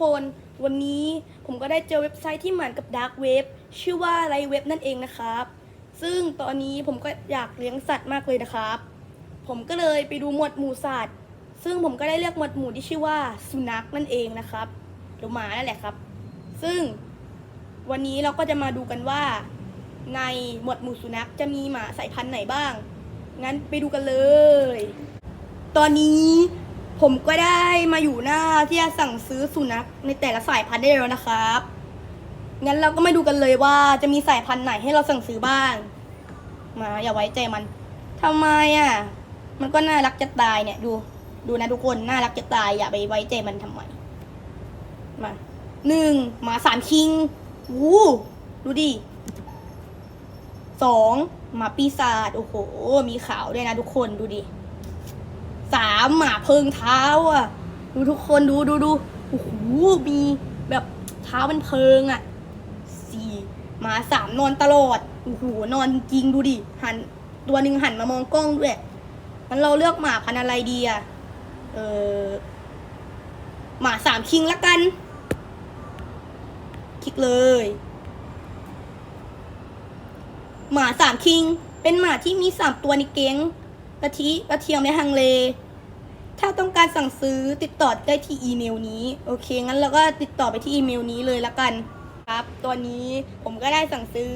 คนวันนี้ผมก็ได้เจอเว็บไซต์ที่เหมือนกับดาร์กเว็บชื่อว่าไรเว็บนั่นเองนะครับ ซึ่งตอนนี้ผมก็อยากเลี้ยงสัตว์มากเลยนะครับ ผมก็เลยไปดูหมวดหมู่สัตว์ ซึ่งผมก็ได้เลือกหมวดหมู่ที่ชื่อว่าสุนัขนั่นเองนะครับหรือหมานั่นแหละครับ ซึ่งวันนี้เราก็จะมาดูกันว่า ในหมวดหมู่สุนัขจะมีหมาสายพันธุ์ไหนบ้าง งั้นไปดูกันเลย ตอนนี้ ผมก็ได้มาอยู่หน้าที่จะสั่งซื้อสุนัขในแต่ละสายพันธุ์ได้แล้วนะครับ งั้นเราก็มาดูกันเลยว่าจะมีสายพันธุ์ไหนให้เราสั่งซื้อบ้าง มาอย่าไว้ใจมันทำไมอะ มันก็น่ารักจะตายเนี่ยดู ดูนะทุกคนน่ารักจะตายอย่าไปไว้ใจมันทำไม มาหนึ่งหมาสามคิงวู้ดูดิสองหมาปีศาจโอ้โห มีขาวด้วยนะทุกคนดูดิ สามหมาเพิงเท้าอะ ดูทุกคนดูดูดูโอ้โหมีแบบเท้าเป็นเพิงอะสี่หมาสามนอนตลอดโอ้โหนอนจริงดูดิหันตัวหนึ่งหันมามองกล้องด้วยมันเราเลือกหมาพันอะไรดีอะเออหมาสามคิงละกัน คลิกเลย หมาสามคิง เป็นหมาที่มีสามตัวในเก้ง กะทิกระเทียมและฮังเล ถ้าต้องการสั่งซื้อติดต่อได้ที่อีเมลนี้ โอเค งั้นเราก็ติดต่อไปที่อีเมลนี้เลยละกันครับ ตัวนี้ผมก็ได้สั่งซื้อ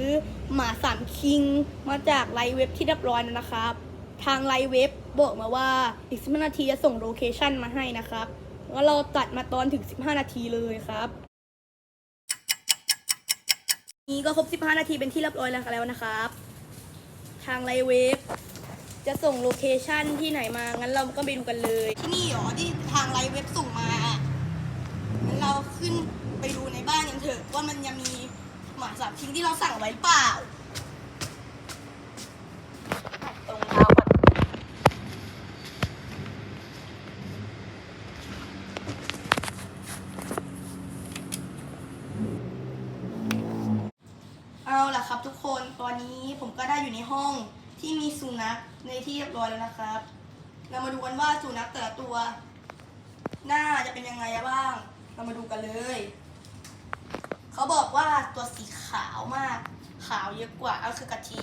หมาสามคิง มาจากไลน์เว็บที่เรียบร้อยแล้วนะครับ ทางไลน์เว็บบอกมาว่าอีก15นาทีจะส่งโลเคชันมาให้นะครับแล้วเราตัดมาตอนถึง 15 นาทีเลยครับ นี้ก็ครบ 15 นาทีเป็นที่เรียบร้อยแล้วแล้วนะครับ ทางไลน์เว็บ จะส่งโลเคชันที่ไหนมา งั้นเราก็ไปดูกันเลย ที่นี่เหรอที่ทางไลน์เว็บส่งมางั้นเราขึ้นไปดูในบ้านกันเถอะว่ามันยังมีหมาสามชิ้นที่เราสั่งไว้หรือเปล่า ตรงเท้าก่อนเอาล่ะครับทุกคน ตอนนี้ผมก็ได้อยู่ในห้อง ที่มีสุนัขในที่เรียบร้อยแล้วนะครับ เรามาดูกันว่าสุนัขแต่ละตัว หน้าจะเป็นยังไงบ้าง เรามาดูกันเลย เขาบอกว่าตัวสีขาวมาก ขาวเยอะกว่าก็คือกะทิ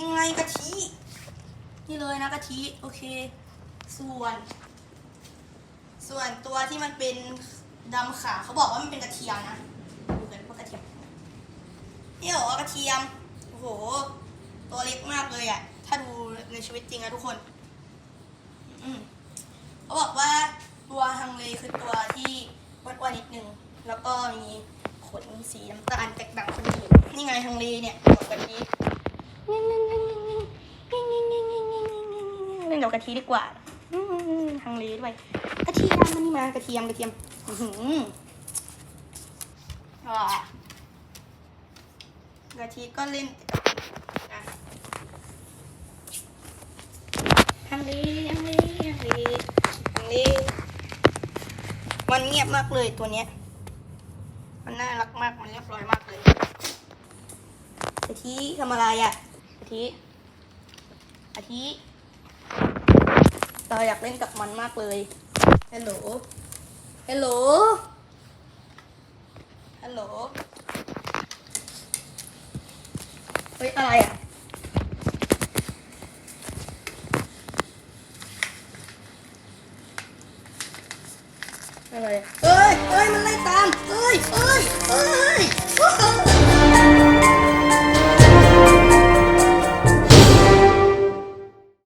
ยังไงกะทินี่เลยนะกะทิโอเค ส่วน ส่วนตัวที่มันเป็นดำขาวเขาบอกว่ามันเป็นกระเทียมนะดูกันว่ากระเทียมนี่เหรอกระเทียมโอ้โห เลยอะถ้าดูในชีวิตจริงนะทุกคน อืมเขาบอกว่าตัวฮังเลคือตัวที่อ้วนๆนิดนึง แล้วก็มีขนสีน้ำตาลแตกต่างคนอื่นนี่ไงฮังเลเนี่ยเหมือนกะทิเล่นกับกะทิดีกว่าฮังเลด้วยกระเทียมมันนี่มากระเทียมกระเทียมอือหืออ่ากะทิก็เล่นอะฮังเลฮังเลฮังเลฮังเล มันเงียบมากเลยตัวเนี้ย มันน่ารักมาก มันเรียบร้อยมากเลยกะทิทำอะไรอะกะทิกะทิเราอยากเล่นกับมันมากเลย ฮัลโหล ฮัลโหล ฮัลโหล เฮ้ยอะไรอะ อะไรเอ้ยเอ้ยมันไล่ตามเอ้ยเอ้ย